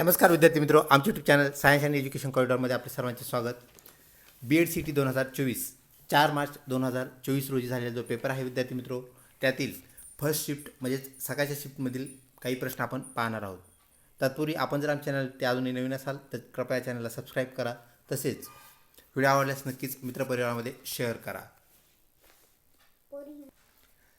नमस्कार विद्यार्थी मित्रो आमचे YouTube channel science and education कॉरिडॉरमध्ये आपले सर्वांचे स्वागत. बी एड सी टी दोन हजार चोवीस चार मार्च दोन हजार चोवीस रोजी झालेला जो पेपर आहे विद्यार्थी मित्रो त्यातील फर्स्ट शिफ्ट म्हणजेच सकाळच्या शिफ्टमधील काही प्रश्न आपण पाहणार आहोत. तत्पूर्वी आपण जर आमच्या चॅनल ते अजूनही नवीन असाल तर कृपया चॅनलला सबस्क्राईब करा. तसेच व्हिडिओ आवडल्यास नक्कीच मित्रपरिवारामध्ये शेअर करा.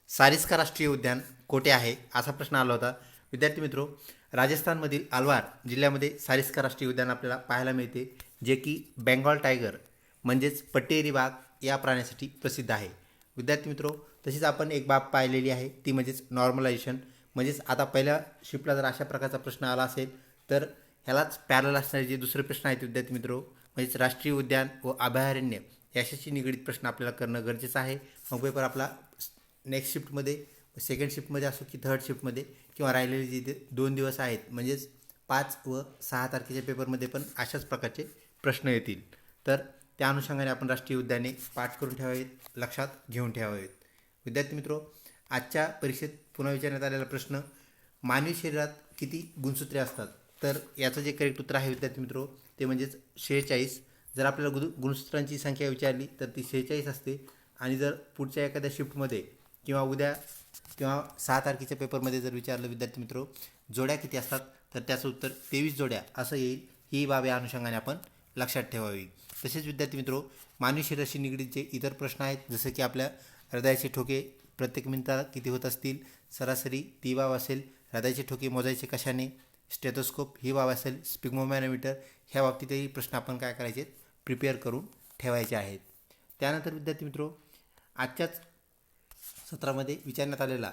सारिस्का राष्ट्रीय उद्यान कोठे आहे? असा प्रश्न आला होता. विद्यार्थी मित्रो राजस्थानमधील अलवार जिल्ह्यामध्ये सारिस्का राष्ट्रीय उद्यान आपल्याला पाहायला मिळते जे की बेंगॉल टायगर म्हणजेच पटेरी बाग या प्राण्यासाठी प्रसिद्ध आहे. विद्यार्थी मित्रो तशीच आपण एक बाब पाहिलेली आहे ती म्हणजेच नॉर्मलायझेशन म्हणजेच आता पहिल्या शिफ्टला जर अशा प्रकारचा प्रश्न आला असेल तर ह्यालाच पॅरल असणारे जे दुसरे प्रश्न आहेत विद्यार्थी मित्रो म्हणजेच राष्ट्रीय उद्यान व अभयारण्य याच्याशी निगडीत प्रश्न आपल्याला करणं गरजेचं आहे. मग पेपर आपला नेक्स्ट शिफ्टमध्ये सेकंड शिफ्टमध्ये असो की थर्ड शिफ्टमध्ये किंवा राहिलेले जे ते दोन दिवस आहेत म्हणजेच पाच व सहा तारखेच्या पेपरमध्ये पण अशाच प्रकारचे प्रश्न येतील. तर त्या अनुषंगाने आपण राष्ट्रीय उद्याने पाठ करून ठेवावेत लक्षात घेऊन ठेवावेत. विद्यार्थी मित्रो आजच्या परीक्षेत पुन्हा विचारण्यात आलेला प्रश्न मानवी शरीरात किती गुणसूत्रे असतात? तर याचं जे करेक्ट उत्तर आहे विद्यार्थी मित्रो ते म्हणजेच शेहेचाळीस. जर आपल्याला गुण गुणसूत्रांची संख्या विचारली तर ती शेहेचाळीस असते. आणि जर पुढच्या एखाद्या शिफ्टमध्ये किंवा उद्या किंवा सहा तारखेच्या पेपरमध्ये जर विचारलं विद्यार्थी मित्र जोड्या किती असतात? तर त्याचं उत्तर तेवीस जोड्या. असं येईल. ही बाब या अनुषंगाने आपण लक्षात ठेवावी. तसेच विद्यार्थी मित्रो मानवी शरीराशी निगडीत जे इतर प्रश्न आहेत. जसं की आपल्या हृदयाचे ठोके प्रत्येक मिनिटाला किती होत असतील? सरासरी ती बाब असेल हृदयाचे ठोके मोजायचे कशाने? स्टेथोस्कोप ही बाब असेल स्पिग्मोमॅनोमीटर. ह्या बाबतीतही प्रश्न आपण काय करायचे प्रिपेअर करून ठेवायचे आहेत. त्यानंतर विद्यार्थी मित्रो आजच्याच सत्रामध्ये विचारण्यात आलेला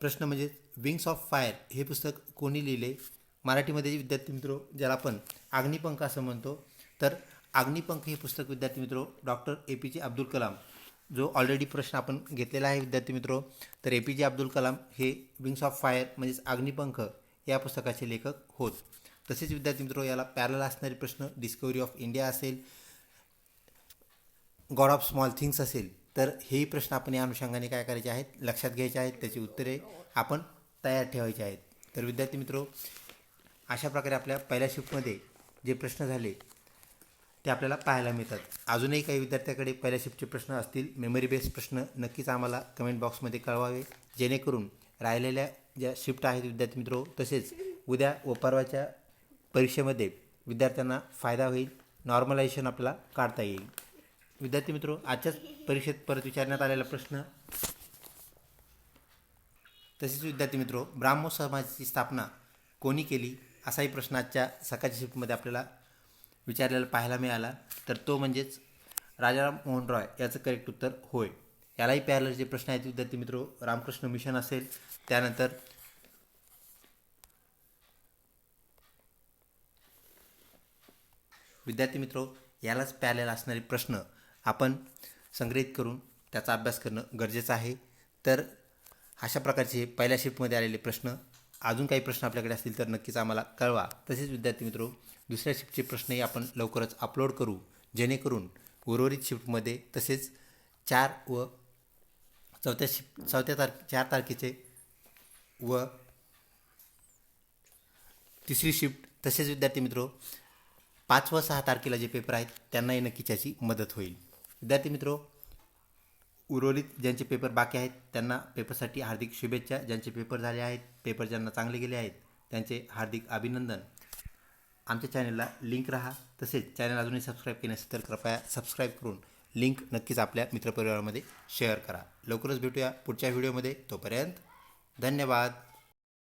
प्रश्न म्हणजे विंग्स ऑफ फायर हे पुस्तक कोणी लिहिले? मराठीमध्ये विद्यार्थी मित्रो ज्याला आपण अग्निपंख असं म्हणतो तर अग्निपंख हे पुस्तक विद्यार्थी मित्रो डॉक्टर ए पी जे अब्दुल कलाम. जो ऑलरेडी प्रश्न आपण घेतलेला आहे विद्यार्थी मित्रो तर ए पी जे अब्दुल कलाम हे विंग्स ऑफ फायर म्हणजेच अग्निपंख या पुस्तकाचे लेखक होत. तसेच विद्यार्थी मित्रो याला पॅरल असणारे प्रश्न डिस्कवरी ऑफ इंडिया असेल गॉड ऑफ स्मॉल थिंग्स असेल तर हेही प्रश्न आपण या अनुषंगाने काय करायचे आहेत? लक्षात घ्यायचे आहेत त्याची उत्तरे आपण तयार ठेवायची आहेत. तर विद्यार्थी मित्रो अशा प्रकारे आपल्या पहिल्या शिफ्टमध्ये जे प्रश्न झाले ते आपल्याला पाहायला मिळतात. अजूनही काही विद्यार्थ्याकडे पहिल्या शिफ्टचे प्रश्न असतील मेमरी बेस्ड प्रश्न नक्कीच आम्हाला कमेंट बॉक्समध्ये कळवावे. जेणेकरून राहिलेल्या ज्या शिफ्ट आहेत विद्यार्थी मित्रो तसेच उद्या व परवाच्या परीक्षेमध्ये विद्यार्थ्यांना फायदा होईल नॉर्मलायझेशन आपल्याला काढता येईल. विद्यार्थी मित्रो आजच्याच परीक्षेत परत विचारण्यात आलेला प्रश्न. तसेच विद्यार्थी मित्रो ब्राह्मो समाजाची स्थापना कोणी केली? असाही प्रश्न आजच्या सकाळच्या शिफ्टमध्ये आपल्याला विचारलेला पाहायला मिळाला. तर तो म्हणजेच राजाराम मोहन रॉय याचं करेक्ट उत्तर होय. यालाही प्यायला जे प्रश्न आहेत विद्यार्थी मित्रो रामकृष्ण मिशन असेल त्यानंतर विद्यार्थी मित्रो यालाच प्यालेला असणारे प्रश्न आपण संग्रहित करून त्याचा अभ्यास करणं गरजेचं आहे. तर अशा प्रकारचे पहिल्या शिफ्टमध्ये आलेले प्रश्न अजून काही प्रश्न आपल्याकडे असतील तर नक्कीच आम्हाला कळवा. तसेच विद्यार्थी मित्रो दुसऱ्या शिफ्टचे प्रश्नही आपण लवकरच अपलोड करू जेणेकरून उर्वरित शिफ्टमध्ये तसेच चार व चौथ्या शिफ्ट चौथ्या तार चार तारखेचे व तिसरी शिफ्ट तसेच विद्यार्थी मित्रो पाच व सहा तारखेला जे पेपर आहेत त्यांनाही नक्कीच याची मदत होईल. विद्यार्थी मित्रो उर्वरित ज्यांचे पेपर बाकी आहेत त्यांना पेपरसाठी हार्दिक शुभेच्छा. ज्यांचे पेपर झाले आहेत पेपर ज्यांना चांगले गेले आहेत त्यांचे हार्दिक अभिनंदन. आमच्या चॅनलला लिंक राहा. तसेच चॅनल अजूनही सबस्क्राईब केले नसेल तर कृपया सबस्क्राईब करून लिंक नक्कीच आपल्या मित्रपरिवारामध्ये शेअर करा. लवकरच भेटूया पुढच्या व्हिडिओमध्ये. तोपर्यंत धन्यवाद.